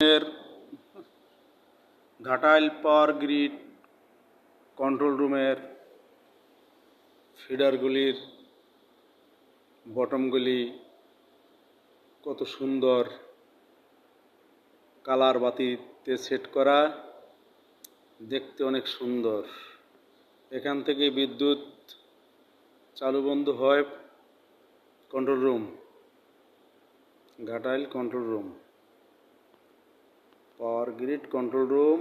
এর ঘাটাইল পাওয়ার grid control রুমের ফিডারগুলির বটমগুলি কত সুন্দর কালার বাতিতে সেট করা, দেখতে অনেক সুন্দর। এখান থেকে বিদ্যুৎ চালু বন্ধ হয় control room, Ghatail control room. Power grid control room